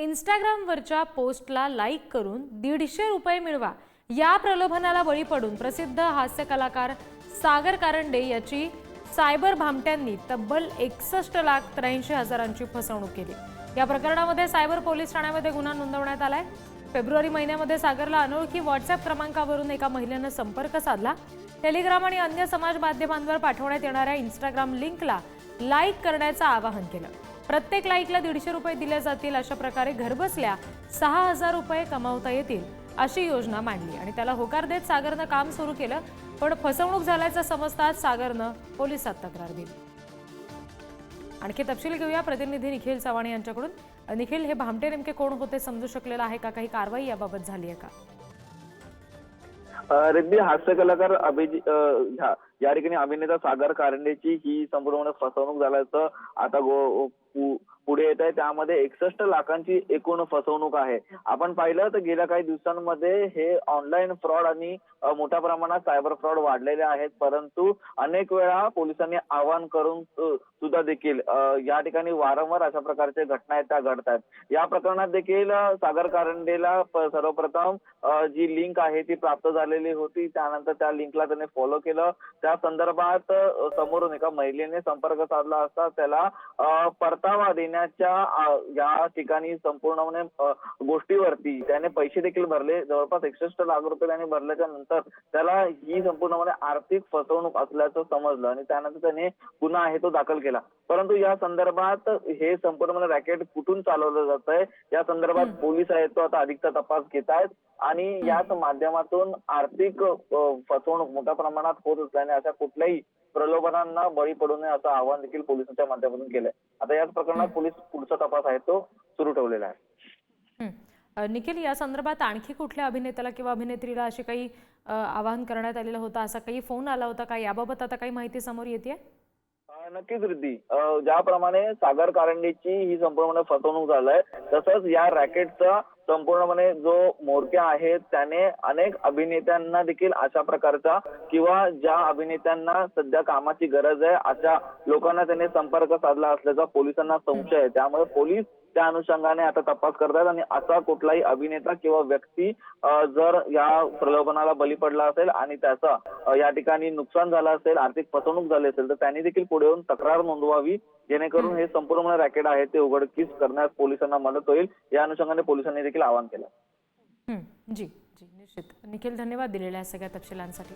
इंस्टाग्रामवरच्या पोस्टला like करून दीडशे रुपये मिळवा. या प्रलोभनाला बळी पडून प्रसिद्ध हास्य कलाकार सागर कारंडे याची सायबर भामट्यांनी तब्बल एकसष्ट लाख त्र्याऐंशी हजारांची फसवणूक केली. या प्रकरणामध्ये सायबर पोलीस ठाण्यामध्ये गुन्हा नोंदवण्यात आलाय. फेब्रुवारी महिन्यामध्ये सागरला अनोळखी व्हॉट्सअप क्रमांकावरून एका महिलेनं संपर्क साधला. टेलिग्राम आणि अन्य समाज माध्यमांवर पाठवण्यात येणाऱ्या इंस्टाग्राम लिंकला लाईक करण्याचं आवाहन केलं. प्रत्येक लाईकला दीडशे रुपये दिले जातील अशा प्रकारे घरबसल्या सहा हजार रुपये कमावता येतील अशी योजना मांडली आणि त्याला होकार देत सागरनं काम सुरू केलं पण फसवणूक झाल्याचं समजताच सागरनं पोलिसात तक्रार दिली. आणखी तपशील घेऊया. प्रतिनिधी निखिल चव्हाण यांच्याकडून. निखिल हे भामटे नेमके कोण होते समजू शकलेलं आहे का? काही कारवाई याबाबत झाली आहे का? अ, हास्य कलाकार अभिजित या ठिकाणी अभिनेता सागर कारंडेची ही संपूर्ण फसवणूक झाल्याचं आता पुढे येत आहे. त्यामध्ये एकसष्ट लाखांची एकूण फसवणूक आहे. आपण पाहिलं तर गेल्या काही दिवसांमध्ये हे ऑनलाईन फ्रॉड आणि मोठ्या प्रमाणात सायबर फ्रॉड वाढलेले आहेत. परंतु अनेक वेळा पोलिसांनी आवाहन करून सुद्धा देखील या ठिकाणी वारंवार अशा प्रकारच्या घटना आहेत त्या घडत आहेत या प्रकरणात देखील सागर कारंडेला सर्वप्रथम जी लिंक आहे ती प्राप्त झालेली होती. त्यानंतर त्या लिंकला त्याने फॉलो केलं. त्या संदर्भात अ, समोरून एका महिलेने संपर्क साधला असता त्याला परतावा देण्याच्या या ठिकाणी संपूर्णपणे गोष्टीवरती त्याने पैसे देखील भरले. जवळपास एकसष्ट लाख रुपये त्याने भरल्याच्या नंतर त्याला ही संपूर्णपणे आर्थिक फसवणूक असल्याचं समजलं आणि त्यानंतर त्याने गुन्हा आहे तो दाखल केला. परंतु या संदर्भात हे संपूर्णपणे रॅकेट कुठून चालवलं जात आहे या संदर्भात पोलीस आहेत तो आता अधिकचा तपास घेत आहेत आणि याच माध्यमातून आर्थिक फसवणूक मोठ्या प्रमाणात होत असल्याने अशा कुठल्याही प्रलोभनांना बळी पडू नये असं आवाहन देखील पोलिसांच्या माध्यमातून केलंय. आता याच प्रकरणात पोलीस पुढचा तपास आहे तो सुरू ठेवलेला आहे. हं. निखिल या संदर्भात आणखी कुठल्या अभिनेत्याला किंवा अभिनेत्रीला अशी काही आवाहन करण्यात आलेलं होतं? असा काही फोन आला होता का? याबाबत आता काही माहिती समोर येते नक्कीच रिद्धी. ज्याप्रमाणे सागर कारंडेची ही संपूर्णपणे फसवणूक झालाय तसंच या रॅकेटचा संपूर्णपणे जो म्होरक्या आहे त्याने अनेक अभिनेत्यांना देखील अशा प्रकारचा किंवा ज्या अभिनेत्यांना सध्या कामाची गरज आहे अशा लोकांना त्याने संपर्क साधला असल्याचा पोलिसांना संशय आहे. त्यामुळे पोलीस त्या अनुषंगाने आता तपास करतात आणि असा कुठलाही अभिनेता किंवा व्यक्ती जर या प्रलोभनाला बली पडला असेल आणि त्याचा या ठिकाणी नुकसान झालं असेल आर्थिक फसवणूक झाली असेल तर त्यांनी देखील पुढे येऊन तक्रार नोंदवावी जेणेकरून हे संपूर्ण रॅकेट आहे ते उघडकीस करण्यास पोलिसांना मदत होईल. या अनुषंगाने पोलिसांनी देखील आवाहन केलं. जी जी निश्चित. निखिल धन्यवाद दिलेल्या सगळ्या तपशिलांसाठी.